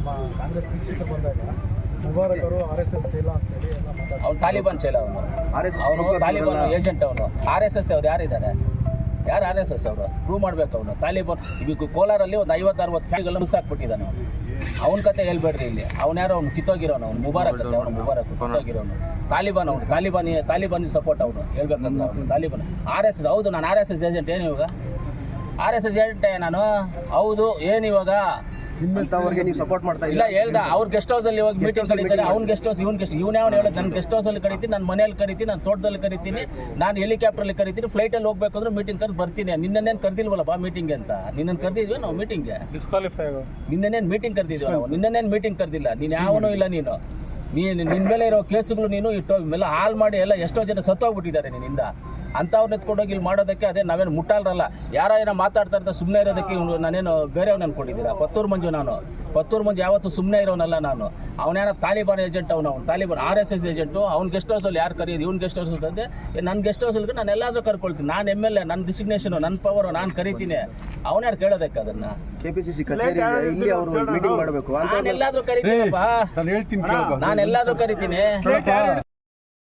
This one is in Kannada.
ನಮ್ಮ ಕಾಂಗ್ರೆಸ್ ವೀಕ್ಷಕ ಬಂದಾಗ ಮುಬಾರಕರು ಆರ್ ಎಸ್ ಎಸ್ ಚೈಲ ಅಂತೇಳಿ ಎಲ್ಲ ಮಾತಾಡ್ತಾರೆ ಅವ್ನು ತಾಲಿಬಾನ್ ಚೈಲ ಅವನು RSS ಅವನು spokesman ತಾಲಿಬಾನ್ ಏಜೆಂಟ್ ಅವನು ಆರ್ ಎಸ್ ಎಸ್ ಅವ್ರು ಯಾರಿದ್ದಾರೆ? ಯಾರು ಆರ್ ಎಸ್ ಎಸ್ ಅವರು? ಪ್ರೂವ್ ಮಾಡ್ಬೇಕು ಅವನು ತಾಲಿಬಾನ್ ಈಗ ಕೋಲಾರಲ್ಲಿ ಒಂದು ಐವತ್ತು ಅರವತ್ತು ಫ್ಯಾಕ್ಟ್ರಿಗಳನ್ನ ಮುಗಿಸಾಕ್ಬಿಟ್ಟಿದ್ದಾನೆ ಅವನು. ಅವನ ಕತೆ ಹೇಳ್ಬೇಡ್ರಿ ಇಲ್ಲಿ. ಅವ್ನು ಯಾರೋ ಅವ್ನು ಕಿತ್ತೋಗಿರೋನು. ಅವ್ನು ಮುಬಾರಕ್ ಕತೆ. ಅವನು ಮುಬಾರಕ್ ಕಿತ್ತೋಗಿರೋನು. ತಾಲಿಬಾನ್ ಅವನು. ತಾಲಿಬಾನಿ ತಾಲಿಬಾನಿ ಸಪೋರ್ಟ್ ಅವನು. ಹೇಳ್ಬೇಕಂತ ಅವನು. ತಾಲಿಬಾನ್. ಆರ್ ಎಸ್ ಎಸ್ ಹೌದು ನಾನು ಆರ್ ಎಸ್ ಎಸ್ ಏಜೆಂಟ್. ಏನು ಇವಾಗ? ಆರ್ ಎಸ್ ಎಸ್ ಏಜೆಂಟೇ ನಾನು? ಹೌದು ಏನು ಇವಾಗ? ಅವ್ರಿಗೆ ನೀವು ಸಪೋರ್ಟ್ ಮಾಡ್ತಾ ಇಲ್ಲ ಹೇಳ್ದ ಅವ್ರ ಗೆಸ್ಟ್ ಹೌಸ್ ಅಲ್ಲಿ ಹೋಗಿ ಮೀಟಿಂಗ್ ಕರೀತಾರೆ ಅವ್ನ ಗೆಸ್ಟ್ ಹೌಸ್ ಇವ್ನ ಗೆಸ್ಟ್ ಇವ್ನ ಯಾವ ಹೇಳೋದು ನನ್ನ ಗೆಸ್ಟ್ ಹೌಸ್ ಅಲ್ಲಿ ಕರಿತೀನಿ ನನ್ನ ಮನೆಯಲ್ಲಿ ಕರಿತೀನಿ ನಾನು ತೋಟದಲ್ಲಿ ಕರಿತೀನಿ ನಾನು ಹೆಲಿಕಾಪ್ಟರ್ ಅಲ್ಲಿ ಕರಿತೀನಿ ಫ್ಲೈಟ್ ಅಲ್ಲಿ ಹೋಗ್ಬೇಕು ಅಂದ್ರೆ ಮೀಟಿಂಗ್ ಕರೆದು ಬರ್ತೀನಿ. ನಿನ್ನೇನು ಕರ್ದಿಲ್ವಲ್ಲ ಬಾ ಮೀಟಿಂಗ್ ಅಂತ? ನಿನ್ನನ್ನು ಕರ್ದಿದ್ವಿ ನಾವು ಮೀಟಿಂಗ್ಗೆ ಡಿಸ್ಕ್ವಾಲಿಫೈ ನಿನ್ನೇನು ಮೀಟಿಂಗ್ ಕರೆದಿದ್ವಿ ನಾವು? ನಿನ್ನೇನು ಮೀಟಿಂಗ್ ಕರೆದಿಲ್ಲ? ನೀನು ಯಾವನೂ ಇಲ್ಲ ನೀನು. ನೀನು ನಿನ್ನ ಮೇಲೆ ಇರೋ ಕೇಸುಗಳು ನೀನು ಇಟ್ಟು ಎಲ್ಲ ಹಾಲ್ ಮಾಡಿ ಎಲ್ಲ ಎಷ್ಟೋ ಜನ ಸತ್ತೋಗ್ಬಿಟ್ಟಿದ್ದಾರೆ ನಿನ್ನಿಂದ. ಅಂಥವ್ರನ್ನ ಎತ್ಕೊಂಡೋಗಿ ಇಲ್ಲಿ ಮಾಡೋದಕ್ಕೆ ಅದೇ ನಾವೇನು ಮುಟ್ಟಾಲ್ರಲ್ಲ. ಯಾರ ಏನೋ ಮಾತಾಡ್ತಾ ಇರ್ತಾರೆ ಸುಮ್ಮನೆ ಇರೋದಕ್ಕೆ ಇವ್ನು ನಾನೇನು ಬೇರೆಯವ್ನ ಅನ್ಕೊಂಡಿದ್ದೀರಾ? ಪತ್ತೂರು ಮಂಜು ನಾನು. ಪತ್ತೂರು ಮಂಜು ಯಾವತ್ತೂ ಸುಮ್ಮನೆ ಇರೋನಲ್ಲ ನಾನು. ಅವನೇನೋ ತಾಲಿಬಾನ್ ಏಜೆಂಟ್ ಅವನು ಅವ್ನು Taliban R S S agent. ಅವ್ನ ಗೆಸ್ಟ್ ಹೌಸಲ್ಲಿ ಯಾರು ಕರೆಯೋದು ಇವ್ನು ಗೆಸ್ಟ್ ಹೌಸ್ ಅಂತಂದೆ ನನ್ನ ಗೆಸ್ಟ್ ಹೌಸಲ್ಲಿ ನಾನು ಎಲ್ಲಾದರೂ ಕರ್ಕೊಳ್ತೀನಿ. ನಾನು ಎಂ ಎಲ್ ಎ ನನ್ನ ಡಿಸಿಗ್ನೇಷನು ನನ್ನ ಪವರು ನಾನು ಕರಿತೀನಿ. ಅವನ್ಯಾರು ಕೇಳೋದಕ್ಕೆ ಅದನ್ನು? ಕೆಪಿಸಿಸಿ ಇಲ್ಲಿ ಅವರು ಮೀಟಿಂಗ್ ಮಾಡಬೇಕು. ನಾನು ಎಲ್ಲಾದರೂ ಕರಿತೀನಪ್ಪ. ನಾನು ಹೇಳ್ತೀನಿ ಕೇಳ್ಕೊ. ನಾನು ಎಲ್ಲಾದರೂ ಕರಿತೀನಿ.